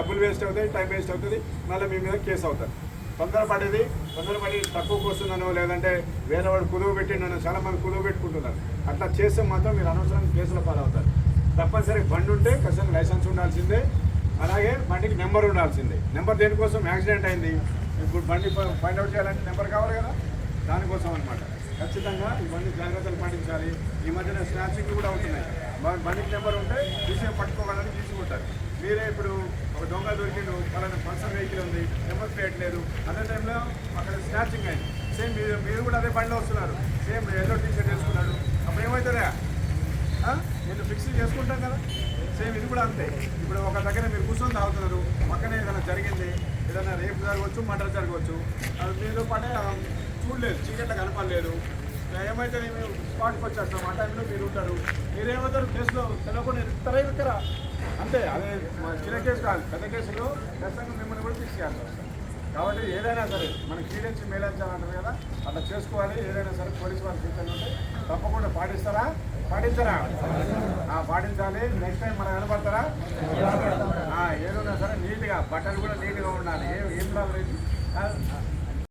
డబ్బులు వేస్ట్ అవుతాయి time waste అవుతుంది మళ్ళీ మీ మీద కేసు అవుతుంది. తొందరపడేది తొందరపడి తక్కువకు వస్తుందనో లేదంటే వేరే వాడు పెట్టి పెట్టిండనో చాలా మంది కుదువ పెట్టుకుంటున్నారు. అట్లా చేస్తే మాత్రం మీరు అనవసరం కేసులో పాలవుతారు. తప్పనిసరి బండి ఉంటే ఖచ్చితంగా లైసెన్స్ ఉండాల్సిందే. అలాగే బండికి నెంబర్ ఉండాల్సిందే. నెంబర్ దేనికోసం? యాక్సిడెంట్ అయింది. ఇప్పుడు బండి ఫైండ్ అవుట్ చేయాలంటే నెంబర్ కావాలి కదా? దానికోసం అనమాట ఖచ్చితంగా ఇవన్నీ జాగ్రత్తలు పాటించాలి. ఈ మధ్యన స్నాచింగ్ కూడా అవుతున్నాయి. బండికి నెంబర్ ఉంటే తీసే పట్టుకోవాలని తీసుకుంటారు మీరే ఇప్పుడు దొంగ దొరికిండు అలానే పల్సర్ వెహికల్ ఉంది నెంబర్ ప్లేట్ లేదు. అదే టైంలో అక్కడ స్నాచింగ్ అయింది. సేమ్ మీరు మీరు కూడా అదే బండిలో వస్తున్నారు. సేమ్ ఎల్లో టీ షర్ట్ వేసుకున్నాడు. అప్పుడు ఏమవుతుందా నేను ఫిక్స్ చేసుకుంటాం కదా? సేమ్ ఇది కూడా అంతే. ఇప్పుడు ఒక దగ్గర మీరు కూర్చొని తాగుతున్నారు. పక్కనే ఏదైనా జరిగింది ఏదైనా రేపు జరగవచ్చు మర్డర్ జరగవచ్చు అది మీతో పాటే చూడలేదు. చీకట్ల కనపడలేదు. ఏమైతే మేము స్పాట్కి వచ్చేస్తాం ఆ టైంలో మీరు ఉంటారు. మీరేమవుతారు? ప్లేస్లో తెలియకుండా ఇస్తారా ఇస్తారా అంతే అదే మా చిన్న కేసు కాదు పెద్ద కేసులో ఖచ్చితంగా మిమ్మల్ని కూడా తీసుకెళ్ళాలి. కాబట్టి ఏదైనా సరే మనకి క్రీడించి మేళించాలంటారు కదా అట్లా చేసుకోవాలి. ఏదైనా సరే పోలీసు వాళ్ళు సూచనలు ఉంటే తప్పకుండా పాటిస్తారా? పాటించరా? పాటించాలి. నెక్స్ట్ టైం మనం కనబడతారా ఏదైనా సరే నీట్గా బట్టలు కూడా నీట్గా ఉండాలి. ఏం ఏం ప్రాబ్లం లేదు.